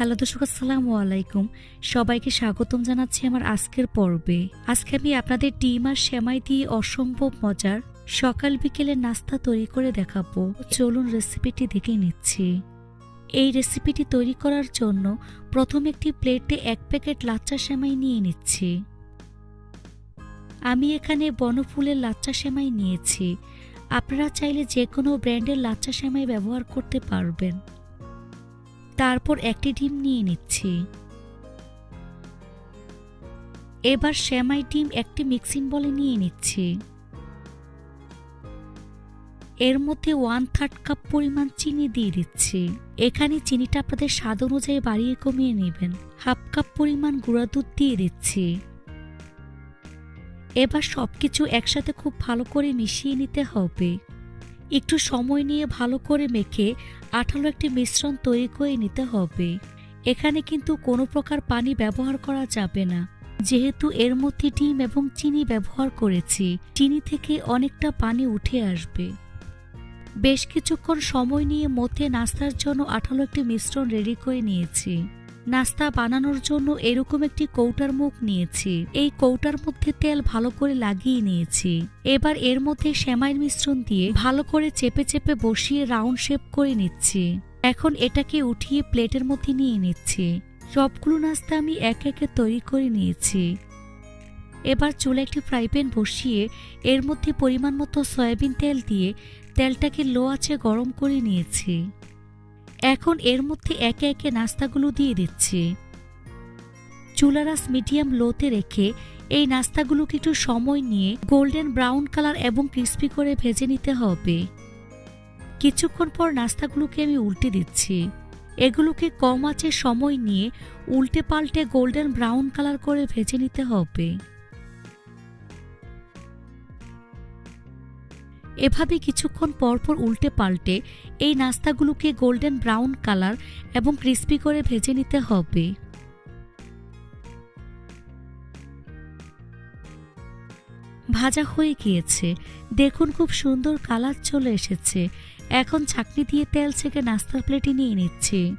Hello দর্শক, আসসালামু আলাইকুম। সবাইকে স্বাগতম জানাচ্ছি আমার আজকের পর্বে। আজকে আমি আপনাদের ডিম আর সেমাই দিয়ে অসম্ভব মজার সকাল বিকেলে নাস্তা তৈরি করে দেখাবো। চলুন রেসিপিটি দেখে নিচ্ছি। এই রেসিপিটি তৈরি করার জন্য প্রথম একটি প্লেটে এক প্যাকেট লাচ্চা সেমাই নিয়ে নিচ্ছি। আমি এখানে বনফুলের লাচ্চা সেমাই নিয়েছি। আপনারা চাইলে যে কোনো ব্র্যান্ডের লাচ্চা সেমাই ব্যবহার করতে পারবেন। তারপর একটি ডিম নিয়ে নিচ্ছি। এবার শ্যামাই ডিম একটি মিক্সিং বলে নিয়ে নিচ্ছি। এর মধ্যে ওয়ান থার্ড কাপ পরিমাণ চিনি দিয়ে দিচ্ছি। এখানে চিনিটা আপনাদের স্বাদ অনুযায়ী বাড়িয়ে কমিয়ে নেবেন। হাফ কাপ পরিমাণ গুঁড়া দুধ দিয়ে দিচ্ছি। এবার সবকিছু একসাথে খুব ভালো করে মিশিয়ে নিতে হবে। একটু সময় নিয়ে ভালো করে মেখে আঠালো একটি মিশ্রণ তৈরি করে নিতে হবে। এখানে কিন্তু কোনো প্রকার পানি ব্যবহার করা যাবে না। যেহেতু এর মধ্যে ডিম এবং চিনি ব্যবহার করেছি, চিনি থেকে অনেকটা পানি উঠে আসবে। বেশ কিছুক্ষণ সময় নিয়ে মধ্যে নাস্তার জন্য আঠালো একটি মিশ্রণ রেডি করে নিয়েছি। নাস্তা বানানোর জন্য এরকম একটি কৌটার মুখ নিয়েছি। এই কৌটার মধ্যে তেল ভালো করে লাগিয়ে নিয়েছি। এবার এর মধ্যে সেমাইয়ের মিশ্রণ দিয়ে ভালো করে চেপে চেপে বসিয়ে রাউন্ড শেপ করে নিচ্ছি। এখন এটাকে উঠিয়ে প্লেটের মধ্যে নিয়ে নিচ্ছি। সবগুলো নাস্তা আমি এক একে তৈরি করে নিয়েছি। এবার চুলে একটি ফ্রাই প্যান বসিয়ে এর মধ্যে পরিমাণ মতো সয়াবিন তেল দিয়ে তেলটাকে লো আছে গরম করে নিয়েছি। এখন এর মধ্যে একে একে নাস্তাগুলো দিয়ে দিচ্ছি। চুলারাস মিডিয়াম লোতে রেখে এই নাস্তাগুলোকে একটু সময় নিয়ে গোল্ডেন ব্রাউন কালার এবং ক্রিস্পি করে ভেজে নিতে হবে। কিছুক্ষণ পর নাস্তাগুলোকে আমি উল্টে দিচ্ছি। এগুলোকে কম আঁচে সময় নিয়ে উল্টে পাল্টে গোল্ডেন ব্রাউন কালার করে ভেজে নিতে হবে। এভাবে কিছুক্ষণ পরপর উল্টে পাল্টে এই নাস্তাগুলোকে গোল্ডেন ব্রাউন কালার এবং ক্রিস্পি করে ভেজে নিতে হবে। ভাজা হয়ে গিয়েছে। দেখুন খুব সুন্দর কালার চলে এসেছে। এখন ছাকনি দিয়ে তেল ছেঁকে নাস্তার প্লেটে নিয়ে নিচ্ছি।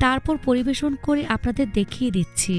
তারপর পরিবেশন করে আপনাদের দেখিয়ে দিচ্ছি।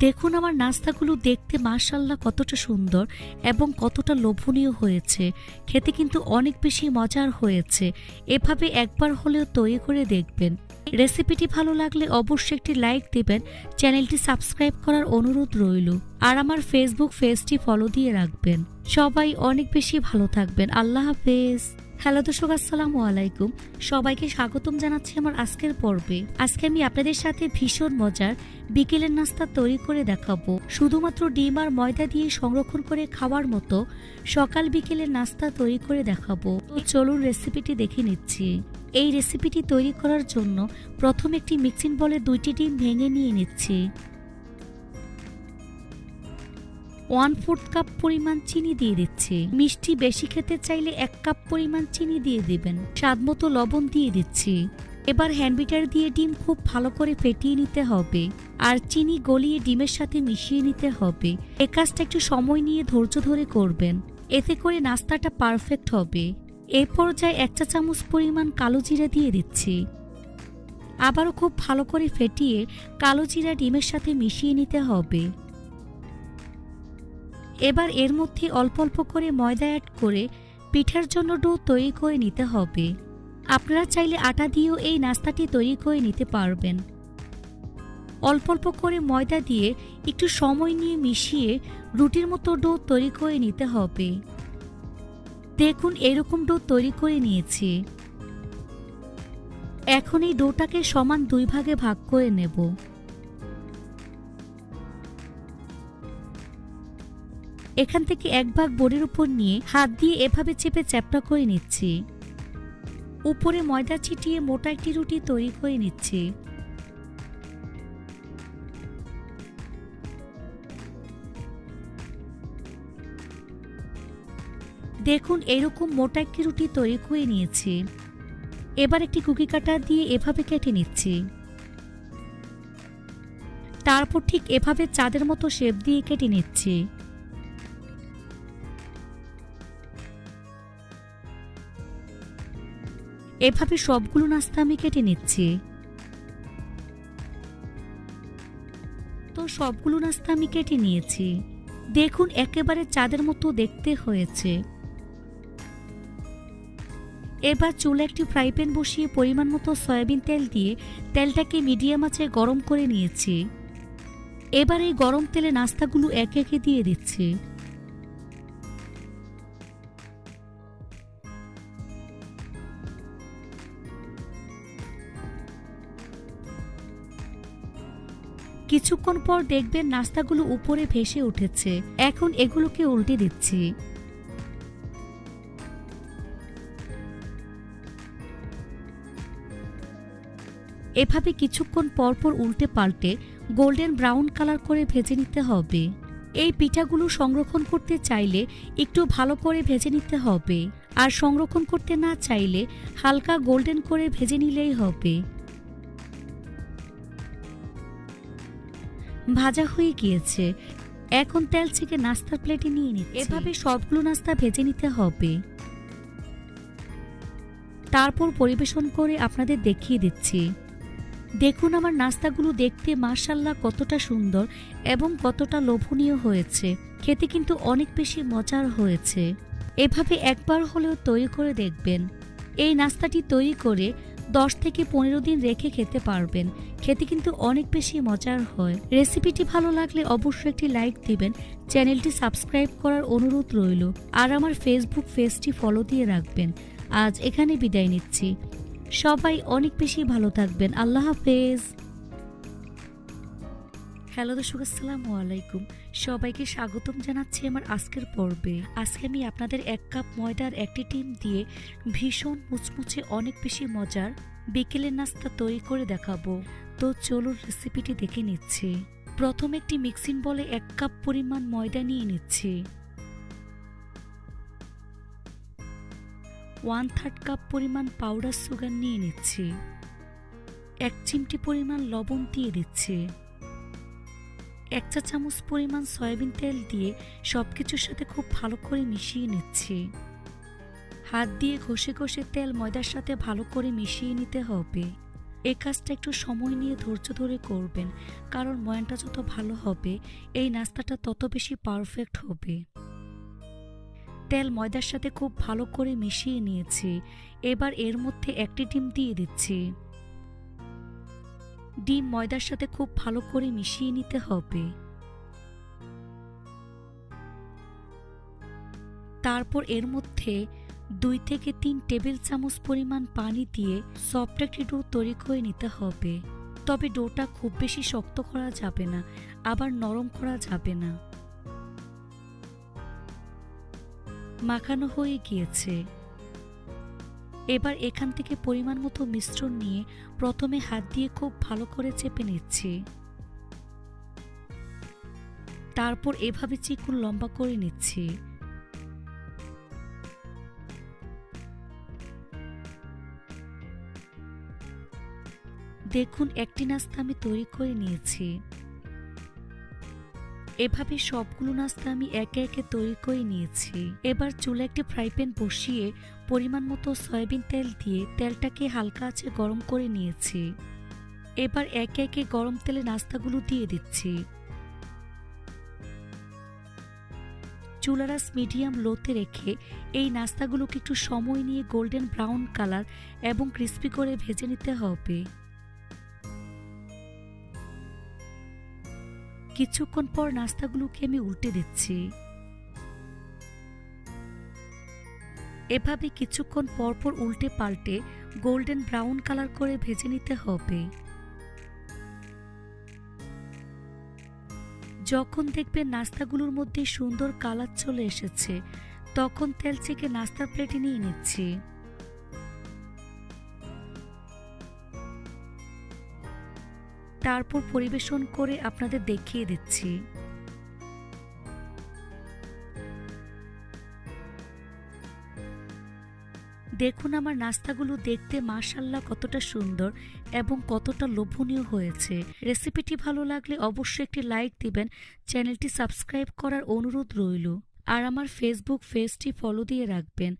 দেখুন আমার নাস্তাগুলো দেখতে মাশাল্লাহ কতটা সুন্দর এবং কতটা লোভনীয় হয়েছে। খেতে কিন্তু অনেক বেশি মজার হয়েছে। এভাবে একবার হলেও তৈরি করে দেখবেন। রেসিপিটি ভালো লাগলে অবশ্যই একটি লাইক দেবেন, চ্যানেলটি সাবস্ক্রাইব করার অনুরোধ রইল। আর আমার ফেসবুক পেজটি ফলো দিয়ে রাখবেন। সবাই অনেক বেশি ভালো থাকবেন। আল্লাহ হাফেজ। হ্যালো দর্শক, আসসালামু আলাইকুম। সবাইকে স্বাগতম জানাচ্ছি আমার আজকের পর্বে। আজকে আমি আপনাদের সাথে ভীষণ মজার বিকেলের নাস্তা তৈরি করে দেখাবো। শুধুমাত্র ডিম আর ময়দা দিয়ে সংরক্ষণ করে খাওয়ার মতো সকাল বিকেলের নাস্তা তৈরি করে দেখাবো। তো চলুন রেসিপিটি দেখে নিচ্ছি। এই রেসিপিটি তৈরি করার জন্য প্রথম একটি মিক্সিং বলে দুইটি ডিম ভেঙে নিয়ে নিচ্ছি। ওয়ান ফোর্থ কাপ পরিমাণ চিনি দিয়ে দিচ্ছি। মিষ্টি বেশি খেতে চাইলে এক কাপ পরিমাণ চিনি দিয়ে দেবেন। স্বাদ মতো লবণ দিয়ে দিচ্ছি। এবার হ্যান্ডবিটার দিয়ে ডিম খুব ভালো করে ফেটিয়ে নিতে হবে। আর চিনি গলিয়ে ডিমের সাথে মিশিয়ে নিতে হবে। এ কাজটা একটু সময় নিয়ে ধৈর্য ধরে করবেন। এতে করে নাস্তাটা পারফেক্ট হবে। এ পর্যায়ে এক চা চামচ পরিমাণ কালো জিরা দিয়ে দিচ্ছি। আবারও খুব ভালো করে ফেটিয়ে কালো জিরা ডিমের সাথে মিশিয়ে নিতে হবে। এবার এর মধ্যে অল্প অল্প করে ময়দা অ্যাড করে পিঠার জন্য ডো তৈরি করে নিতে হবে। আপনারা চাইলে আটা দিয়েও এই নাস্তাটি তৈরি করে নিতে পারবেন। অল্প অল্প করে ময়দা দিয়ে একটু সময় নিয়ে মিশিয়ে রুটির মতো ডো তৈরি করে নিতে হবে। দেখুন এরকম ডো তৈরি করে নিয়েছি। এখন এই ডোটাকে সমান দুই ভাগে ভাগ করে নেব। এখান থেকে এক ভাগ বোর্ডের উপর নিয়ে হাত দিয়ে এভাবে চেপে চ্যাপটা করে নিচ্ছি। উপরে ময়দা ছিটিয়ে মোটা একটি রুটি তৈরি করে নিচ্ছি। দেখুন, এরকম মোটা একটি রুটি তৈরি করে নিয়েছি। এবার একটি কুকি কাটা দিয়ে এভাবে কেটে নিচ্ছি। তারপর ঠিক এভাবে চাঁদের মতো শেপ দিয়ে কেটে নিচ্ছি। এভাবে সবগুলো নাস্তা আমি কেটে নিচ্ছি। তো সবগুলো নাস্তা আমি কেটে নিয়েছি। দেখুন, একেবারে চাঁদের মতো দেখতে হয়েছে। এবার চুলে একটি ফ্রাই প্যান বসিয়ে পরিমাণ মতো সয়াবিন তেল দিয়ে তেলটাকে মিডিয়াম আঁচে গরম করে নিয়েছি। এবার এই গরম তেলে নাস্তাগুলো একে একে দিয়ে দিচ্ছি। কিছুক্ষণ পর দেখবেন নাস্তাগুলো উপরে ভেসে উঠেছে। এখন এগুলোকে উল্টে দিচ্ছি। এভাবে কিছুক্ষণ পরপর উল্টে পাল্টে গোল্ডেন ব্রাউন কালার করে ভেজে নিতে হবে। এই পিঠাগুলো সংরক্ষণ করতে চাইলে একটু ভালো করে ভেজে নিতে হবে। আর সংরক্ষণ করতে না চাইলে হালকা গোল্ডেন করে ভেজে নিলেই হবে। ভাজা হয়ে গিয়েছে। এখন তেল থেকে নাস্তার প্লেটে নিয়ে নিচ্ছি। এভাবে সবগুলো নাস্তা ভেজে নিতে হবে। তারপর পরিবেশন করে আপনাদের দেখিয়ে দিচ্ছি। দেখুন আমার নাস্তাগুলো দেখতে মার্শাল্লাহ কতটা সুন্দর এবং কতটা লোভনীয় হয়েছে। খেতে কিন্তু অনেক বেশি মজার হয়েছে। এভাবে একবার হলেও তৈরি করে দেখবেন। এই নাস্তাটি তৈরি করে দশ থেকে পনেরো দিন রেখে খেতে পারবেন। খেতে কিন্তু অনেক বেশি মজার হয়। রেসিপিটি ভালো লাগলে অবশ্যই একটি লাইক দিবেন। চ্যানেলটি সাবস্ক্রাইব করার অনুরোধ রইল। আর আমার ফেসবুক পেজটি ফলো দিয়ে রাখবেন। আজ এখানে বিদায় নিচ্ছি। সবাই অনেক বেশি ভালো থাকবেন। আল্লাহ হাফেজ। হ্যালো দর্শক, আসসালামু আলাইকুম। সবাইকে স্বাগতম জানাচ্ছি আমার আজকের পর্বে। আজকে আমি আপনাদের এক কাপ ময়দার একটি টিম দিয়ে ভীষণ মুচমুচে অনেক বেশি মজার বিকেলের নাস্তা তৈরি করে দেখাবো। তো চলুন রেসিপিটি দেখে নিচ্ছি। প্রথম একটি মিক্সিং বলে এক কাপ পরিমাণ ময়দা নিয়ে নিচ্ছি। ওয়ান থার্ড কাপ পরিমাণ পাউডার সুগার নিয়ে নিচ্ছি। এক চিমটি পরিমাণ লবণ দিয়ে দিচ্ছি। এক চা চামচ পরিমাণ সয়াবিন তেল দিয়ে সব কিছুর সাথে খুব ভালো করে মিশিয়ে নিচ্ছি। হাত দিয়ে ঘষে ঘষে তেল ময়দার সাথে ভালো করে মিশিয়ে নিতে হবে। এই কাজটা একটু সময় নিয়ে ধৈর্য ধরে করবেন, কারণ ময়ানটা যত ভালো হবে, এই নাস্তাটা তত বেশি পারফেক্ট হবে। তেল ময়দার সাথে খুব ভালো করে মিশিয়ে নিয়েছি। এবার এর মধ্যে একটি ডিম দিয়ে দিচ্ছি। ডিম ময়দার সাথে খুব ভালো করে মিশিয়ে নিতে হবে। তারপর এর মধ্যে দুই থেকে তিন টেবিল চামচ পরিমাণ পানি দিয়ে সফট একটি ডো তৈরি করে নিতে হবে। তবে ডোটা খুব বেশি শক্ত করা যাবে না, আবার নরম করা যাবে না। মাখানো হয়ে গিয়েছে। এবার এখান থেকে পরিমাণ মতো মিশ্রণ নিয়ে প্রথমে হাত দিয়ে খুব ভালো করে চেপে নিচ্ছি। তারপর এভাবে চিকুন লম্বা করে নিচ্ছি। দেখুন, একটি নাস্তা আমি তৈরি করে নিয়েছি। এভাবে সবগুলো নাস্তা আমি একে একে তৈরি করে নিয়েছি। এবার চুলে একটি ফ্রাই প্যান বসিয়ে পরিমাণ মতো সয়াবিন তেল দিয়ে তেলটাকে হালকা আছে গরম করে নিয়েছি। এবার একে একে গরম তেলে নাস্তাগুলো দিয়ে দিচ্ছি। চুলারাস মিডিয়াম লোতে রেখে এই নাস্তাগুলোকে একটু সময় নিয়ে গোল্ডেন ব্রাউন কালার এবং ক্রিস্পি করে ভেজে নিতে হবে। কিছুক্ষণ পর নাস্তাগুলোকে আমি উল্টে দিচ্ছি। এভাবে কিছুক্ষণ পরপর উল্টে পাল্টে গোল্ডেন ব্রাউন কালার করে ভেজে নিতে হবে। যখন দেখবেন নাস্তাগুলোর মধ্যে সুন্দর কালার চলে এসেছে, তখন তেল নাস্তার প্লেটে নিয়ে নিচ্ছি। তারপর পরিবেশন করে আপনাদের দেখিয়ে দিচ্ছি। দেখুন আমার নাস্তাগুলো দেখতে মাশাল্লাহ কতটা সুন্দর এবং কতটা লোভনীয় হয়েছে। রেসিপিটি ভালো লাগলে অবশ্যই একটি লাইক দিবেন, চ্যানেলটি সাবস্ক্রাইব করার অনুরোধ রইল। আর আমার ফেসবুক পেজটি ফলো দিয়ে রাখবেন।